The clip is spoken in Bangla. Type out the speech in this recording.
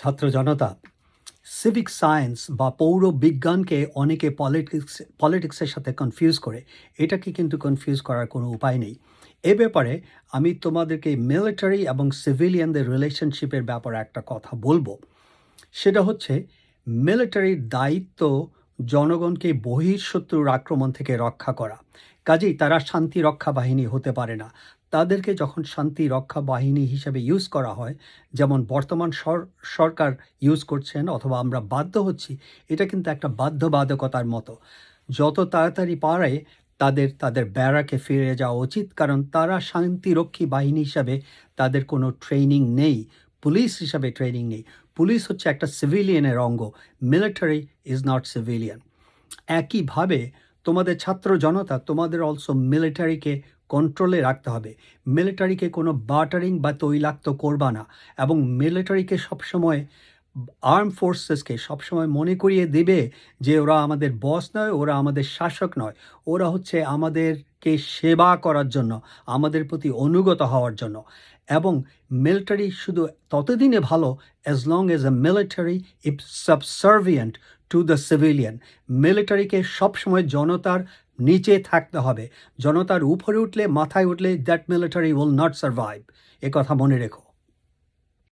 ছাত্র জনতা সিভিক সায়েন্স বা পৌর বিজ্ঞানকে অনেকে পলিটিক্স পলিটিক্সের সাথে কনফিউজ করে। এটাকে কিন্তু কনফিউজ করার কোনো উপায় নেই। এ ব্যাপারে আমি তোমাদেরকে মিলিটারি এবং সিভিলিয়ানদের রিলেশনশিপের ব্যাপারে একটা কথা বলব। সেটা হচ্ছে মিলিটারির দায়িত্ব জনগণকে বহিঃশত্রুর আক্রমণ থেকে রক্ষা করা। কাজেই তারা শান্তি রক্ষা বাহিনী হতে পারে না। তাদেরকে যখন শান্তি রক্ষা বাহিনী হিসেবে ইউজ করা হয়, যেমন বর্তমান সর- সরকার ইউজ করছেন অথবা আমরা বাধ্য হচ্ছি, এটা কিন্তু একটা বাধ্যবাধকতার মতো। যত তাড়াতাড়ি পারে, তাদের তাদের ব্যারাকে ফিরে যাওয়া উচিত, কারণ তারা শান্তিরক্ষী বাহিনী হিসাবে তাদের কোনো ট্রেনিং নেই। পুলিশ হিসাবে ট্রেনিং নেই। পুলিশ হচ্ছে একটা সিভিলিয়ানের অঙ্গ। মিলিটারি ইজ নট সিভিলিয়ান একইভাবে তোমাদের ছাত্র জনতা, তোমাদের অলসো মিলিটারিকে কন্ট্রোলে রাখতে হবে। মিলিটারিকে কোনো বাটারিং বা তৈলাক্ত করবা না এবং মিলিটারিকে সবসময় আর্ম ফোর্সেসকে সবসময় মনে করিয়ে দেবে যে ওরা আমাদের বস নয়, ওরা আমাদের শাসক নয়। ওরা হচ্ছে আমাদেরকে সেবা করার জন্য, আমাদের প্রতি অনুগত হওয়ার জন্য। এবং মিলিটারি শুধু ততদিনে ভালো as long as a military if subservient to the civilian মিলিটারিকে সবসময় জনতার নিচে থাকতে হবে। জনতার উপরে উঠলে, মাথায় উঠলে that military will not survive এ কথা মনে রেখো।